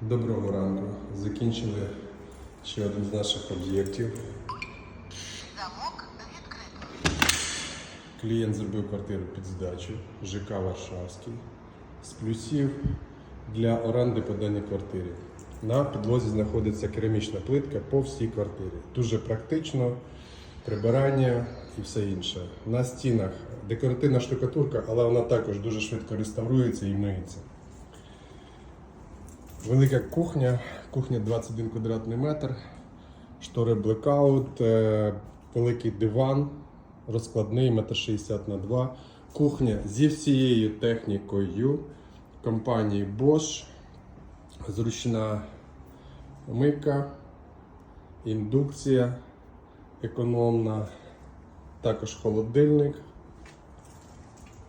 Доброго ранку. Закінчили ще один з наших об'єктів. Замок відкрито. Клієнт зробив квартиру під здачу ЖК Варшавський. З плюсів для оренди по даній квартирі. На підлозі знаходиться керамічна плитка по всій квартирі. Дуже практично, прибирання і все інше. На стінах декоративна штукатурка, але вона також дуже швидко реставрується і миється. Велика кухня, кухня 21 квадратний метр, штори блекаут, е, великий диван, розкладний, метр 60 на 2. Кухня зі всією технікою компанії Bosch, зручна мийка, індукція економна, також холодильник.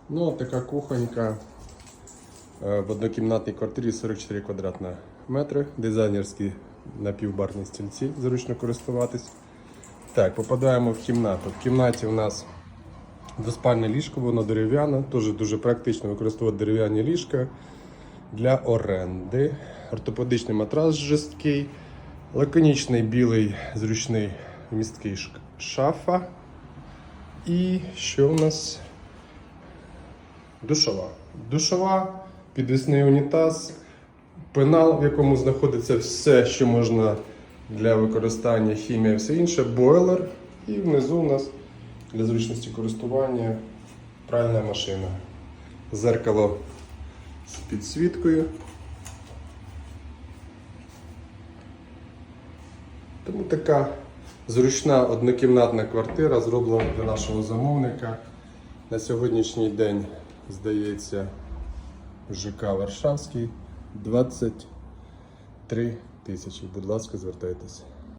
Ну, така кухонька. Е, В однокімнатній квартирі 44 квадратні метри, дизайнерські напівбарні стільці, зручно користуватись. Так, попадаємо в кімнату. В кімнаті у нас двоспальне ліжко, воно дерев'яне, теж дуже практично використовувати дерев'яні ліжка для оренди. Ортопедичний матрас жорсткий, лаконічний білий зручний місткий шафа. І що у нас? Душова. Душова, підвісний унітаз, пенал, в якому знаходиться все, що можна для використання, хімія все інше, бойлер. І внизу у нас для зручності користування пральна машина. Зеркало з підсвіткою. Тому така зручна однокімнатна квартира зроблена для нашого замовника. На сьогоднішній день, здається, ЖК Варшавський 23 тисячі. Будь ласка, звертайтеся.